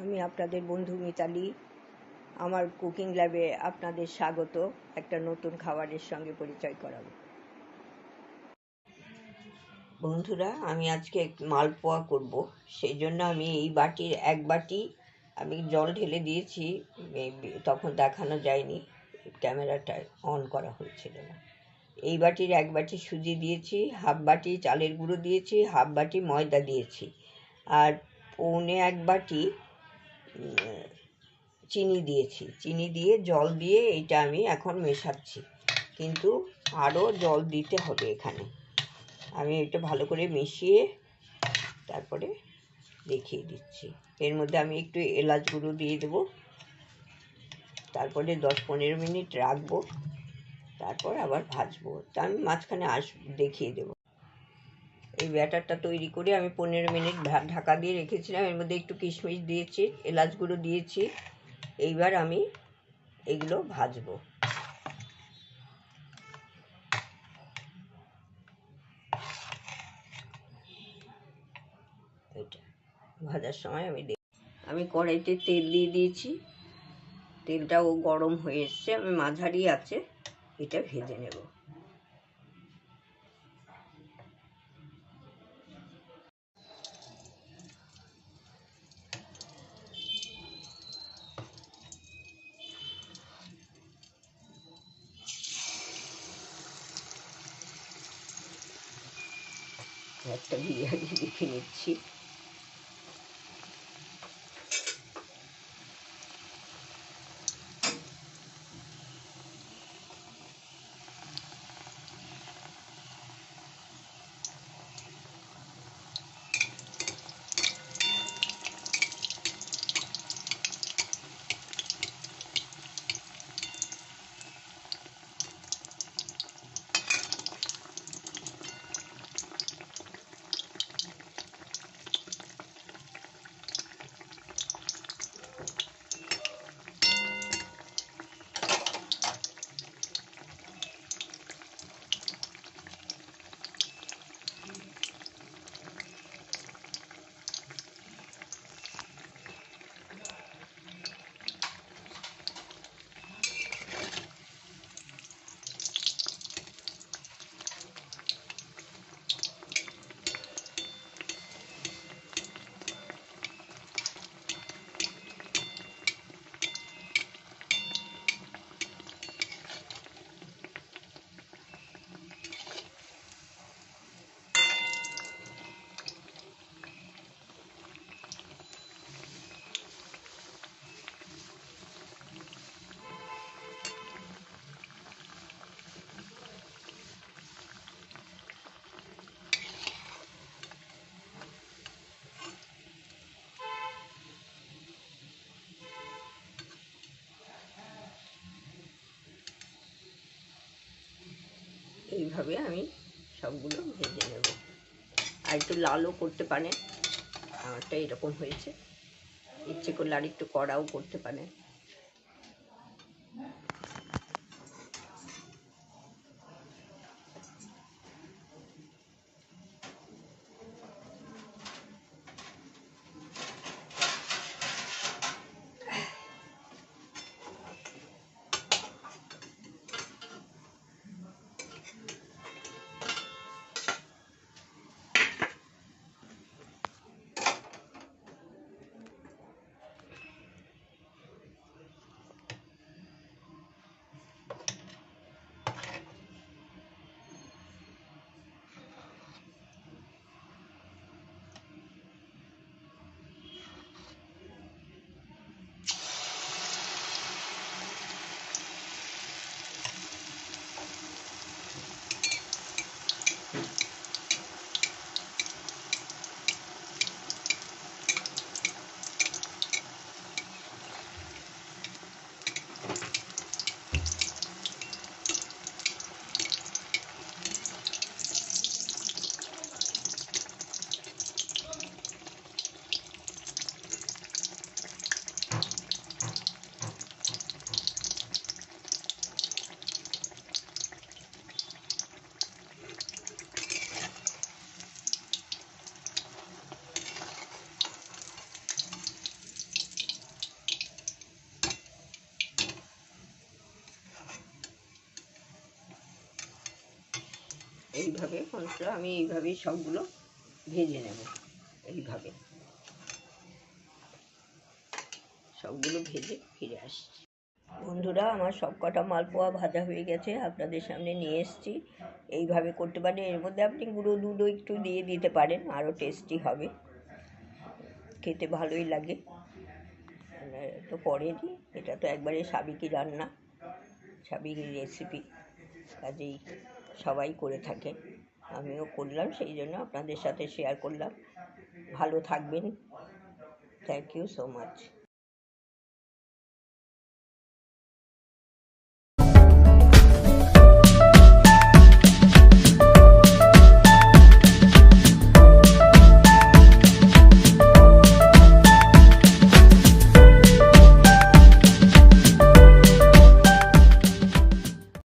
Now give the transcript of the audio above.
আমি আপনাদের বন্ধু মিতালি। আমার কুকিং ল্যাবে আপনাদের স্বাগত। একটা নতুন খাবারের সঙ্গে পরিচয় করাবো। বন্ধুরা, আমি আজকে মালপোয়া করব। সেই জন্য আমি এই বাটির এক বাটি আমি জল ঢেলে দিয়েছি। তখন দেখানো যায়নি। ক্যামেরাটা অন করা হয়েছিল না। এই বাটির এক বাটি সুজি দিয়েছি, হাফ বাটি চালের গুঁড়ো দিয়েছি, হাফ বাটি ময়দা দিয়েছি। আর পৌনে এক বাটি চিনি দিয়েছি। চিনি দিয়ে জল দিয়ে এইটা আমি এখন মেশাচ্ছি। কিন্তু আরও জল দিতে হবে এখানে। আমি এটা ভালো করে মিশিয়ে তারপরে দেখিয়ে দিচ্ছি। এর মধ্যে আমি একটু এলাচ গুঁড়ো দিয়ে দেবো। তারপরে দশ পনেরো মিনিট রাখব। তারপর আবার ভাজবো। তা আমি মাঝখানে আস দেখিয়ে দেবো। এই ব্যাটারটা তৈরি করে আমি পনেরো মিনিট ঢাকা দিয়ে রেখেছিলাম। এর মধ্যে একটু কিশমিশ দিয়েছি, এলাচ গুঁড়ো দিয়েছি। এইবার আমি এগুলো ভাজবো। এটা ভাজার সময় আমি আমি কড়াইতে তেল দিয়ে দিয়েছি। তেলটাও গরম হয়ে এসছে, আমি মাঝারি আছে, এটা ভেজে নেব। একটা বিরিয়ানি দেখে নিচ্ছি। এইভাবে আমি সবগুলো ভেজে নেব। আর একটু লালও করতে পারেন। আমারটা এরকম হয়েছে। ইচ্ছে করলে আর একটু কড়াও করতে পারেন। এইভাবে বন্ধুরা আমি এইভাবেই সবগুলো ভেজে নেব, এইভাবে। সবগুলো ভেজে ফিরে আসছি। বন্ধুরা, আমার সব কটা মালপোয়া ভাজা হয়ে গেছে, আপনাদের সামনে নিয়ে এসেছি। এইভাবে করতে পারেন এর মধ্যে আপনি গুঁড়ো দুধও একটু দিয়ে দিতে পারেন, আরও টেস্টি হবে। খেতে ভালোই লাগে। তো পরেরই এটা তো একবারে সাবিকি রান্না সাবিকি রেসিপি কাজেই। সবাই করে থাকে। আমিও করলাম, সেই জন্য আপনাদের সাথে শেয়ার করলাম। ভালো থাকবেন। Thank you so much